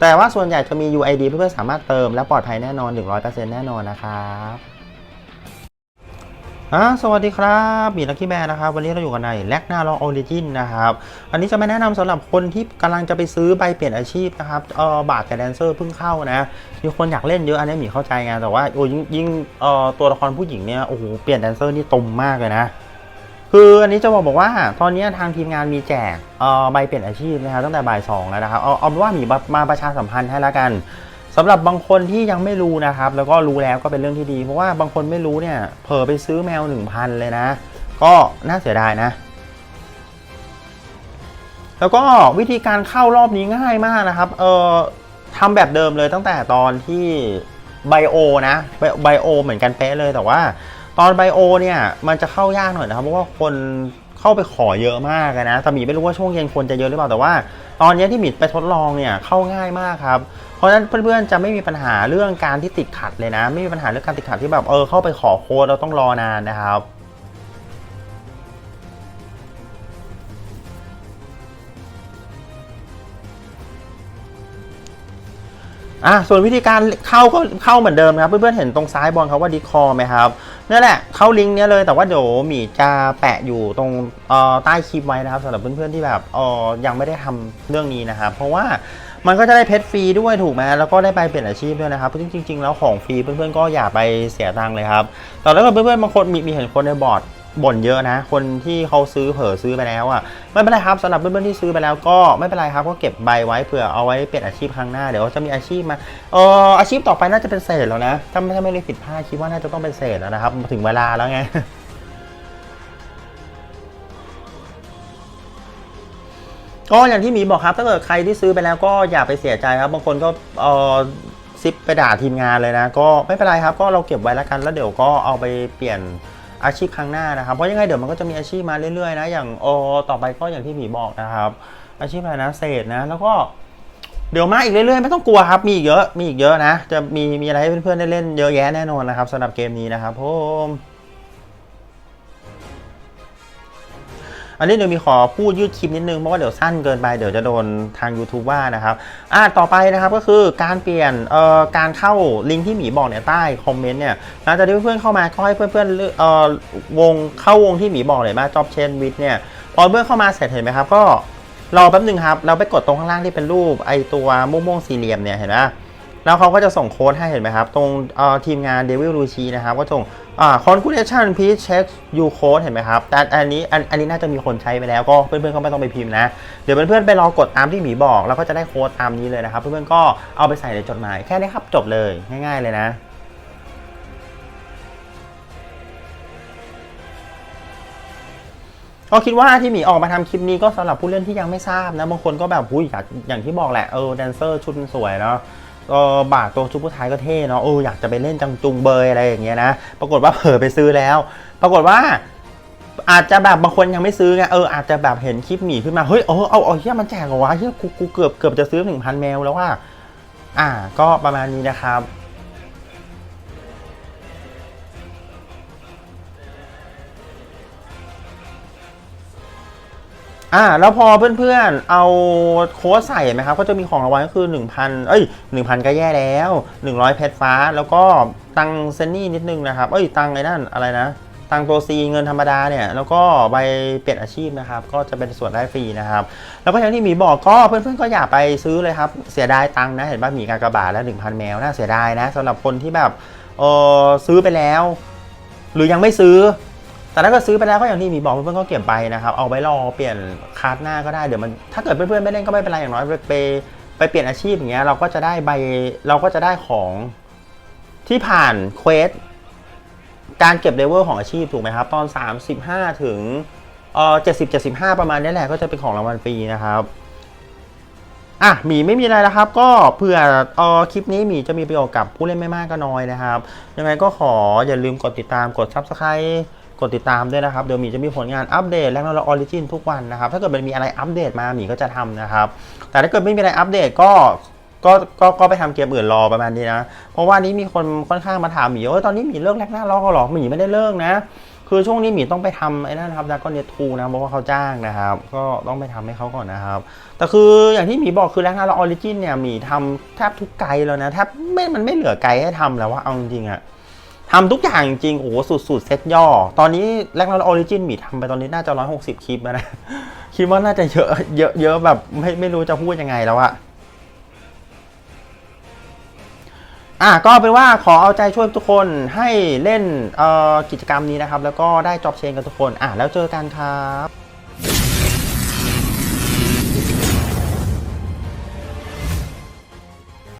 แต่ว่าส่วนใหญ่จะมี UID เพื่อนๆสามารถเติมและปลอดภัยแน่นอน 100%แน่นอนนะครับสวัสดีครับบีนักกี้แมนนะครับ วันนี้เราอยู่กันในแลกหน้าลองออริจินนะครับ อันนี้จะไม่แนะนำสำหรับคนที่กำลังจะไปซื้อใบเปลี่ยนอาชีพนะครับเออบาทกับแดนเซอร์เพิ่งเข้านะ มีคนอยากเล่นเยอะอันนี้หมีเข้าใจไงแต่ว่าโอ้ยิ่งยิ่งเออตัวละครผู้หญิงเนี่ยโอ้โหเปลี่ยนแดนเซอร์นี่ตรงมากเลยนะ คืออันนี้จะบอกบอกว่า ตอนนี้ทางทีมงานมีแจกใบเปลี่ยนอาชีพนะครับตั้งแต่บ่ายสองแล้วนะครับเอาเอาว่ามีมาประชาสัมพันธ์ให้แล้วกันสำหรับบางคนที่ยังไม่รู้นะครับ แล้วก็รู้แล้วก็เป็นเรื่องที่ดี เพราะว่าบางคนไม่รู้เนี่ยเผลอไปซื้อแมว 1,000 เลยนะ ก็น่าเสียดายนะ แล้วก็วิธีการเข้ารอบนี้ง่ายมากนะครับ เออทำแบบเดิมเลยตั้งแต่ตอนที่ไบโอนะไบโอเหมือนกันเป๊ะเลยแต่ว่า ตอนไบโอเนี่ยมันจะเข้ายากหน่อยนะครับเพราะว่าคนเข้าไปขอเยอะมากนะแต่หมีไม่รู้ว่าช่วงเย็นคนจะเยอะหรือเปล่าแต่ว่า ตอนนี้ที่หมีไปทดลองเนี่ยเข้าง่ายมากครับเพราะฉะนั้นเพื่อนๆจะไม่มีปัญหาเรื่องการที่ติดขัดเลยนะ ไม่มีปัญหาเรื่องการติดขัดที่แบบเออเข้าไปขอโค้ดเราต้องรอนานนะครับอะส่วนวิธีการเข้าก็เข้าเหมือนเดิมครับ เพื่อนๆเห็นตรงซ้ายบอลเขาว่าดิคอไหมครับ นั่นแหละเข้าลิงก์เนี้ยเลยแต่ว่าเดี๋ยวหมีจะแปะอยู่ตรงเอ่อใต้คลิปไว้นะครับสำหรับเพื่อนๆที่แบบเออยังไม่ได้ทำเรื่องนี้นะครับเพราะว่ามันก็จะได้เพชรฟรีด้วยถูกไหมแล้วก็ได้ไปเปลี่ยนอาชีพด้วยนะครับเพราะจริงๆแล้วของฟรีเพื่อนๆก็อย่าไปเสียตังค์เลยครับแต่ถ้าเกิดเพื่อนๆบางคนมีมีเห็นคนในบอร์ด บ่นเยอะนะ คนที่เขาซื้อเผลอซื้อไปแล้วอะ่ะไม่เป็นไรครับสำหรับเพื่อนๆที่ซื้อไปแล้วก็ไม่เป็นไรครับก็เก็บใบไว้เผื่อเอาไว้เปลี่ยนอาชีพครั้งหน้าเดี๋ยวจะมีอาชีพมาเอออาชีพต่อไปน่าจะเป็นเศษแล้วนะถ้าไม่ถ้าไม่ได้ผิดพลาดคิดว่าน่าจะต้องเป็นเศษแล้วนะครับถึงเวลาแล้วไงก็อย่างที่หมีบอกครับถ้าเกิดใครที่ซื้อไปแล้วก็อย่าไปเสียใจครับบางคนก็เออซิปไปด่าทีมงานเลยนะ ก็ไม่เป็นไรครับ ก็เราเก็บไว้แล้วกันแล้วเดี๋ยวก็เอาไปเปลี่ยน อาชีพครั้งหน้านะครับเพราะยังไงเดี๋ยวมันก็จะมีอาชีพมาเรื่อยๆนะอย่างโอต่อไปก็อย่างที่หมีบอกนะครับ อาชีพอะไรนะเศษนะ แล้วก็เดี๋ยวมาอีกเรื่อยๆไม่ต้องกลัวครับ มีอีกเยอะมีอีกเยอะนะ จะมีมีอะไรให้เพื่อนๆได้เล่นเยอะแยะแน่นอนนะครับสำหรับเกมนี้นะครับผม อันนี้เดี๋ยวมีขอพูดยืดคลิปนิดนึงเพราะว่าเดี๋ยวสั้นเกินไปเดี๋ยวจะโดนทาง YouTube ว่านะครับอ่าต่อไปนะครับก็คือการเปลี่ยนเอ่อการเข้าลิงก์ที่หมีบอกเนี่ยใต้คอมเมนต์เนี่ยหลังจากที่เพื่อนๆเข้ามาก็ให้เพื่อนๆเลือกเอ่อวงเข้าวงที่หมีบอกเลยมาจอบเชนวิดเนี่ยพอเพื่อนเข้ามาเสร็จเห็นไหมครับก็รอแป๊บหนึ่งครับ เราไปกดตรงข้างล่างที่เป็นรูปไอตัวม่วงๆสี่เหลี่ยมเนี่ยเห็นไหม แล้วเขาก็จะส่งโค้ดให้เห็นไหมครับ ตรงทีมงาน Devil r u c h i นะครับก็ส่งคอ่า configuration please check you code เห็นไหมครับแต่อันนี้อันอันนี้น่าจะมีคนใช้ไปแล้วก็เพื่อนๆก็ไม่ต้องไปพิมพ์นะ เดี๋ยวเพื่อนๆไปรอกดตามที่หมีบอก แล้วก็จะได้โค้ดตามนี้เลยนะครับ เพื่อนๆก็เอาไปใส่ในจดหมายแค่นี้ครับจบเลยง่าย ๆเลยนะก็คิดว่าที่หมีออกมาทำคลิปนี้ก็สำหรับผู้เล่นที่ยังไม่ทราบนะบางคนก็แบบอุ้ยอยากอย่างที่บอกแหละเออแดนเซอร์ชุดมันสวยเนาะ เออบาทตัวชุดผู้ชายก็เท่เนาะเอออยากจะไปเล่นจังจุงเบยอะไรอย่างเงี้ยนะ ปรากฏว่าเผลอไปซื้อแล้ว ปรากฏว่าอาจจะแบบบางคนยังไม่ซื้อไงเอออาจจะแบบเห็นคลิปหมีขึ้นมาเฮ้ยเออเอาเอาเฮียมันแจกเหรอวะเฮียกูกูเกือบเกือบจะซื้อหนึ่งพันแมวแล้วว่า อ่า ก็ประมาณนี้นะครับ อ่าแล้วพอเพื่อนๆ เอาโค้ดใส่ไหมครับ ก็จะมีของรางวัลก็คือ 1,000 เอ้ย 1,000 ก็แย่แล้ว 100 เพชรฟ้า แล้วก็ตังเซนนี่นิดนึงนะครับ เอ้ย ตังไอ้นั่นอะไรนะ ตังตัวซีเงินธรรมดาเนี่ย แล้วก็ใบเปลี่ยนอาชีพนะครับ ก็จะเป็นส่วนได้ฟรีนะครับ แล้วก็อย่างที่หมีบอกก็เพื่อนๆ ก็อย่าไปซื้อเลยครับ เสียดายตังนะ เห็นป่ะหมีกากบาทแล้ว 1,000 แมว น่าเสียดายนะสำหรับคนที่แบบ เออซื้อไปแล้ว หรือยังไม่ซื้อ แต่ถ้าเกิดซื้อไปแล้วก็อย่างที่หมีบอกเพื่อนๆก็เก็บไปนะครับ เอาไว้รอเปลี่ยนคาร์ดหน้าก็ได้ เดี๋ยวมันถ้าเกิดเพื่อนๆไม่เล่นก็ไม่เป็นไรอย่างน้อยไปไปไปเปลี่ยนอาชีพอย่างเงี้ยเราก็จะได้ใบเราก็จะได้ของที่ผ่านเควสการเก็บเลเวลของอาชีพถูกไหมครับ ตอน 35 ถึงเอ่อ70 75ประมาณนี้แหละก็จะเป็นของรางวัลฟรีนะครับอะหมีไม่มีอะไรแล้วครับ ก็เผื่อเออคลิปนี้หมีจะมีประโยชน์กับผู้เล่นไม่มากก็น้อยนะครับ ยังไงก็ขออย่าลืมกดติดตามกด subscribe กดติดตามด้วยนะครับ เดี๋ยวหมีจะมีผลงานอัปเดตและนอออริจินทุกวันนะครับ ถ้าเกิดมันมีอะไรอัปเดตมาหมีก็จะทำนะครับ แต่ถ้าเกิดไม่มีอะไรอัปเดตก็ก็ก็ก็ไปทำเกมอื่นรอประมาณนี้นะ เพราะว่านี้มีคนค่อนข้างมาถามหมีว่าตอนนี้หมีเลิกแรกหน้าล้อหรอหมีไม่ได้เลิกนะ คือช่วงนี้หมีต้องไปทำไอ้นั่นนะครับดากอนเนทูนะเพราะว่าเขาจ้างนะครับ ก็ต้องไปทำให้เขาก่อนนะครับ แต่คืออย่างที่หมีบอกคือแรงงานเราออริจินเนี่ยหมีทำแทบทุกไกด์แล้วนะแทบไม่มันไม่เหลือไกด์ให้ทำแล้วว่าเอาจริงๆอะ ทำทุกอย่างจริง โอ้โหสุดๆเซตย่อ ตอนนี้แรงงานเราออริจินหมีทำไปตอนนี้น่าจะ 160 คลิปแล้วนะ คิดว่าน่าจะเยอะ เยอะเยอะแบบไม่ไม่รู้จะพูดยังไงแล้วอะอะก็เป็นว่าขอเอาใจช่วยทุกคนให้เล่นกิจกรรมนี้นะครับ แล้วก็ได้จอบเชนกันทุกคน อะแล้วเจอกันครับ